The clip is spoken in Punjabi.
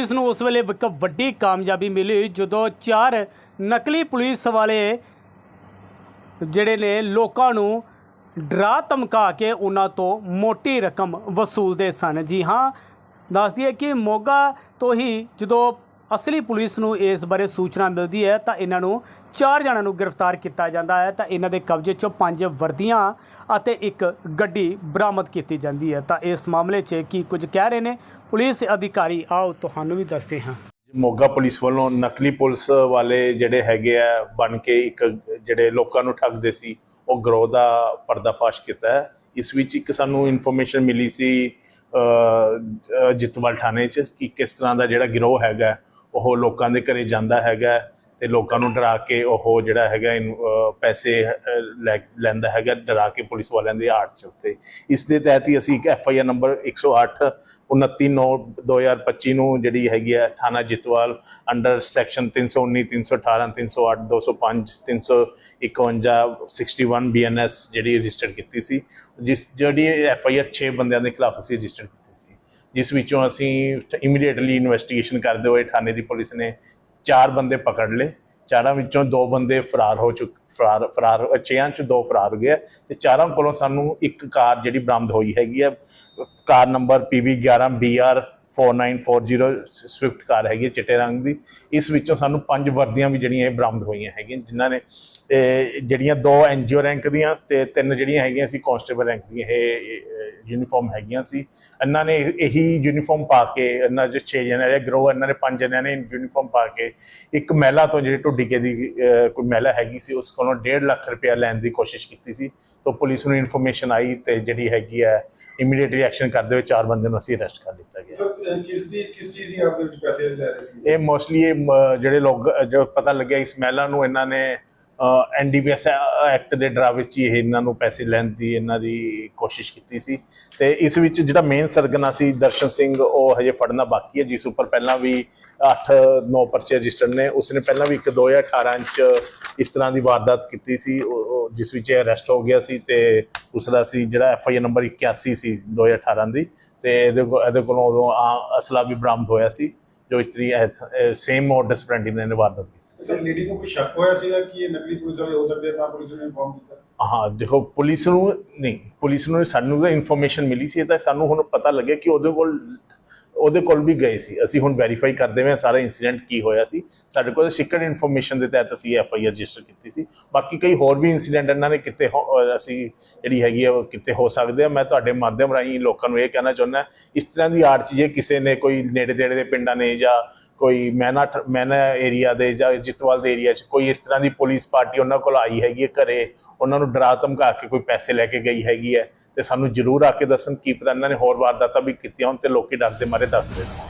ਪੁਲਿਸ ਨੂੰ ਉਸ ਵੇਲੇ ਇੱਕ ਵੱਡੀ ਕਾਮਯਾਬੀ ਮਿਲੀ ਜਦੋਂ ਚਾਰ ਨਕਲੀ ਪੁਲਿਸ ਵਾਲੇ ਜਿਹੜੇ ਨੇ ਲੋਕਾਂ ਨੂੰ ਡਰਾ ਧਮਕਾ ਕੇ ਉਹਨਾਂ ਤੋਂ ਮੋਟੀ ਰਕਮ ਵਸੂਲਦੇ ਸਨ। ਜੀ ਹਾਂ, ਦੱਸ ਦਈਏ ਕਿ ਮੋਗਾ ਤੋਂ ਹੀ ਜਦੋਂ ਅਸਲੀ ਪੁਲਿਸ ਨੂੰ ਇਸ ਬਾਰੇ ਸੂਚਨਾ ਮਿਲਦੀ ਹੈ ਤਾਂ ਇਹਨਾਂ ਨੂੰ ਚਾਰ ਜਣਾਂ ਨੂੰ ਗ੍ਰਿਫਤਾਰ ਕੀਤਾ ਜਾਂਦਾ ਹੈ ਤਾਂ ਇਹਨਾਂ ਦੇ ਕਬਜ਼ੇ 'ਚੋਂ ਪੰਜ ਵਰਦੀਆਂ ਅਤੇ ਇੱਕ ਗੱਡੀ ਬਰਾਮਦ ਕੀਤੀ ਜਾਂਦੀ ਹੈ। ਤਾਂ ਇਸ ਮਾਮਲੇ 'ਚ ਕੀ ਕੁਝ ਕਹਿ ਰਹੇ ਨੇ ਪੁਲਿਸ ਅਧਿਕਾਰੀ? ਆਓ ਤੁਹਾਨੂੰ ਵੀ ਦੱਸਦੇ ਹਾਂ। ਮੋਗਾ ਪੁਲਿਸ ਵੱਲੋਂ ਨਕਲੀ ਪੁਲਿਸ ਵਾਲੇ ਜਿਹੜੇ ਹੈਗੇ ਆ, ਬਣ ਕੇ ਇੱਕ ਜਿਹੜੇ ਲੋਕਾਂ ਨੂੰ ਠੱਗਦੇ ਸੀ, ਉਹ ਗਰੋਹ ਦਾ ਪਰਦਾਫਾਸ਼ ਕੀਤਾ ਹੈ। ਇਸ ਵਿੱਚ ਇੱਕ ਸਾਨੂੰ ਇਨਫੋਰਮੇਸ਼ਨ ਮਿਲੀ ਸੀ ਜਿੱਤਵਾਲ ਥਾਣੇ 'ਚ ਕਿ ਕਿਸ ਤਰ੍ਹਾਂ ਦਾ ਜਿਹੜਾ ਗਿਰੋਹ ਹੈਗਾ ਉਹ ਲੋਕਾਂ ਦੇ ਘਰੇ ਜਾਂਦਾ ਹੈਗਾ ਤੇ ਲੋਕਾਂ ਨੂੰ ਡਰਾ ਕੇ ਉਹ ਜਿਹੜਾ ਹੈਗਾ ਇਨ- ਪੈਸੇ ਲੈ, ਲੈਂਦਾ ਹੈਗਾ, ਡਰਾ ਕੇ ਪੁਲਿਸ ਵਾਲਿਆਂ ਦੀ ਆੜ 'ਚ ਉੱਤੇ ਇਸ ਦੇ ਤਹਿਤ ਹੀ ਅਸੀਂ ਇੱਕ ਐਫ ਆਈ ਆਰ ਨੰਬਰ 108 29/9/2025 ਨੂੰ ਜਿਹੜੀ ਹੈਗੀ ਹੈ ਥਾਣਾ ਜਿਤਵਾਲ ਅੰਡਰ ਸੈਕਸ਼ਨ 319 318 308 205 351 61 ਬੀਐਨਐਸ ਜਿਹੜੀ ਰਜਿਸਟਰ ਕੀਤੀ ਸੀ। ਜਿਸ ਜਿਹੜੀ ਐਫ ਆਈ ਆਰ 6 ਬੰਦਿਆਂ ਦੇ ਖਿਲਾਫ ਅਸੀਂ ਰਜਿਸਟਰ ਜਿਸ ਵਿੱਚੋਂ ਅਸੀਂ ਇਮੀਡੀਏਟਲੀ ਇਨਵੈਸਟੀਗੇਸ਼ਨ ਕਰਦੇ ਹੋਏ ਥਾਣੇ ਦੀ ਪੁਲਿਸ ਨੇ ਚਾਰ ਬੰਦੇ ਪਕੜ ਲਏ। ਚਾਰਾਂ ਵਿੱਚੋਂ ਦੋ ਬੰਦੇ ਫਰਾਰ ਹੋ ਚੁੱਕ, ਫਰਾਰ ਫਰਾਰ, ਛੇਆਂ ਚ ਦੋ ਫਰਾਰ ਹੋ ਗਏ ਆ ਤੇ ਚਾਰਾਂ ਕੋਲੋਂ ਸਾਨੂੰ ਇੱਕ ਕਾਰ ਜਿਹੜੀ ਬਰਾਮਦ ਹੋਈ ਹੈਗੀ ਆ। Car number PB11 BR 4940 swift car ਹੈਗੀ ਹੈ ਚਿੱਟੇ ਰੰਗ ਦੀ। ਇਸ ਵਿੱਚੋਂ ਸਾਨੂੰ ਪੰਜ ਵਰਦੀਆਂ ਵੀ ਜਿਹੜੀਆਂ ਇਹ ਬਰਾਮਦ ਹੋਈਆਂ ਹੈਗੀਆਂ, ਜਿਨ੍ਹਾਂ ਨੇ ਜਿਹੜੀਆਂ ਦੋ ਐਨਜੀਓ ਰੈਂਕ ਦੀਆਂ ਤੇ ਤਿੰਨ ਜਿਹੜੀਆਂ ਹੈਗੀਆਂ ਸੀ ਕਾਂਸਟੇਬਲ ਰੈਂਕ ਦੀਆਂ ਇਹ ਯੂਨੀਫਾਰਮ ਹੈਗੀਆਂ ਸੀ। ਇਹਨਾਂ ਨੇ ਇਹੀ ਯੂਨੀਫਾਰਮ ਪਾ ਕੇ ਇਹਨਾਂ ਦੇ 6 ਜਣੇ ਇਹ ਗਰੋ ਇਹਨਾਂ ਨੇ ਪੰਜ ਜਣਿਆਂ ਨੇ ਯੂਨੀਫਾਰਮ ਪਾ ਕੇ ਇੱਕ ਮਹਿਲਾ ਤੋਂ ਜਿਹੜੀ ਢੁੱਡੀਕੇ ਦੀ ਅਹ, ਕੋਈ ਮਹਿਲਾ ਹੈਗੀ ਸੀ ਉਸ ਕੋਲੋਂ 1.5 ਲੱਖ ਰੁਪਇਆ ਲੈਣ ਦੀ ਕੋਸ਼ਿਸ਼ ਕੀਤੀ ਸੀ। ਤਾਂ ਪੁਲਿਸ ਨੂੰ ਇਨਫੋਰਮੇਸ਼ਨ ਆਈ ਤੇ ਜਿਹੜੀ ਹੈਗੀ ਹੈ ਇਮੀਡੀਏਟ ਰਿਐਕਸ਼ਨ ਕਰਦੇ ਹੋਏ ਚਾਰ ਬੰਦੇ ਨੂੰ ਅਸੀਂ ਅਰੈਸਟ ਕਰ ਲਿੱਤਾ ਗਿਆ। ਸਰ ਕਿਸ ਦੀ ਕਿਸ ਚੀਜ਼ ਦੀ ਦੇ ਵਿੱਚ ਪੈਸੇ ਲੈ ਰਹੇ ਸੀ? ਇਹ ਮੋਸਟਲੀ ਇਹ ਜਿਹੜੇ ਲੋਕ ਜੋ ਪਤਾ ਲੱਗਿਆ ਇਸ ਮਹਿਲਾ ਨੂੰ ਇਹਨਾਂ ਨੇ ਐਨਡੀਪੀਐਸ ਐਕਟ ਦੇ ਡਰਾ ਵਿੱਚ ਹੀ ਇਹ ਇਹਨਾਂ ਨੂੰ ਪੈਸੇ ਲੈਣ ਦੀ ਇਹਨਾਂ ਦੀ ਕੋਸ਼ਿਸ਼ ਕੀਤੀ ਸੀ। ਤੇ ਇਸ ਵਿੱਚ ਜਿਹੜਾ ਮੇਨ ਸਰਗਨਾ ਸੀ, ਦਰਸ਼ਨ ਸਿੰਘ, ਉਹ ਹਜੇ ਫੜਨਾ ਬਾਕੀ ਹੈ, ਜਿਸ ਉੱਪਰ ਪਹਿਲਾਂ ਵੀ 8-9 ਪਰਚੇ ਰਜਿਸਟਰਡ ਨੇ। ਉਸਨੇ ਪਹਿਲਾਂ ਵੀ ਇੱਕ 2018 ਚ ਇਸ ਤਰ੍ਹਾਂ ਦੀ ਵਾਰਦਾਤ ਕੀਤੀ ਸੀ, ਉਹ- ਜਿਸ ਵਿੱਚ ਇਹ ਅਰੈਸਟ ਹੋ ਗਿਆ ਸੀ ਤੇ ਉਸਦਾ ਸੀ ਜਿਹੜਾ ਐਫ ਆਈ ਆਰ ਨੰਬਰ 81 ਸੀ 2018 ਦੀ। ਤੇ ਇਹਦੇ ਕੋਲ ਇਹਦੇ ਕੋਲੋਂ ਉਦੋਂ ਆ- ਅਸਲਾ ਵੀ ਬਰਾਮਦ ਹੋਇਆ ਸੀ, ਜੋ ਇਸ ਤਰੀ ਸੇਮ ਮੋਡਸ ਪ੍ਰੈਂਟਿੰਗ ਨੇ ਵਾਰਦਾਤ ਕੀਤੀ। ਸਰ, ਲੇਡੀ ਨੂੰ ਕੋਈ ਸ਼ੱਕ ਹੋਇਆ ਸੀਗਾ ਕਿ ਇਹ ਨਕਲੀ ਪੁਲਿਸ ਵਾਲੇ ਹੋ ਸਕਦੇ ਆ, ਤਾਂ ਪੁਲਿਸ ਨੇ ਇਨਫੋਰਮ ਕੀਤਾ? ਹਾਂ, ਦੇਖੋ, ਪੁਲਿਸ ਨੂੰ ਨਹੀਂ, ਪੁਲਿਸ ਨੂੰ ਸਾਨੂੰ ਤਾਂ ਇਨਫੋਰਮੇਸ਼ਨ ਮਿਲੀ ਸੀ ਤਾਂ ਸਾਨੂੰ ਹੁਣ ਪਤਾ ਲੱਗਿਆ ਕਿ ਉਹਦੇ ਕੋਲ ਉਹਦੇ ਕੋਲ ਵੀ ਗਏ ਸੀ। ਅਸੀਂ ਹੁਣ ਵੈਰੀਫਾਈ ਕਰਦੇ ਹਾਂ ਸਾਰਾ ਇਨਸੀਡੈਂਟ ਕੀ ਹੋਇਆ ਸੀ। ਸਾਡੇ ਕੋਲ ਸਿਕਰਟ ਇਨਫੋਰਮੇਸ਼ਨ ਦੇ ਤਹਿਤ ਅਸੀਂ ਐਫ ਆਈ ਆਰ ਰਜਿਸਟਰ ਕੀਤੀ ਸੀ। ਬਾਕੀ ਕਈ ਹੋਰ ਵੀ ਇਨਸੀਡੈਂਟ ਇਹਨਾਂ ਨੇ ਕਿਤੇ ਅਸੀਂ ਜਿਹੜੀ ਹੈਗੀ ਆ ਕਿਤੇ ਹੋ ਸਕਦੇ ਆ। ਮੈਂ ਤੁਹਾਡੇ ਮਾਧਿਅਮ ਰਾਹੀਂ ਲੋਕਾਂ ਨੂੰ ਇਹ ਕਹਿਣਾ ਚਾਹੁੰਦਾ, ਇਸ ਤਰ੍ਹਾਂ ਦੀ ਆੜ 'ਚ ਜੇ ਕਿਸੇ ਨੇ ਕੋਈ ਨੇੜੇ ਤੇੜੇ ਦੇ ਪਿੰਡਾਂ ਨੇ ਜਾਂ ਕੋਈ ਮੈਨਾ ਠ- ਮੈਨਾ ਏਰੀਆ ਦੇ ਜਾਂ ਜਿੱਤਵਾਲ ਦੇ ਏਰੀਆ 'ਚ ਕੋਈ ਇਸ ਤਰ੍ਹਾਂ ਦੀ ਪੁਲਿਸ ਪਾਰਟੀ ਉਹਨਾਂ ਕੋਲ ਆਈ ਹੈਗੀ ਹੈ ਘਰੇ, ਉਹਨਾਂ ਨੂੰ ਡਰਾ ਧਮਕਾ ਕੇ ਕੋਈ ਪੈਸੇ ਲੈ ਕੇ ਗਈ ਹੈਗੀ ਹੈ ਤੇ ਸਾਨੂੰ ਜ਼ਰੂਰ ਆ ਕੇ ਦੱਸਣ, ਕੀ ਪਤਾ ਇਹਨਾਂ ਨੇ ਹੋਰ ਵਾਰਦਾਤਾਂ ਵੀ ਕੀਤੀਆਂ ਹੋਣ ਤੇ ਲੋਕੀ ਡਰਦੇ ਮਾਰੇ ਦੱਸ ਦੇਣ।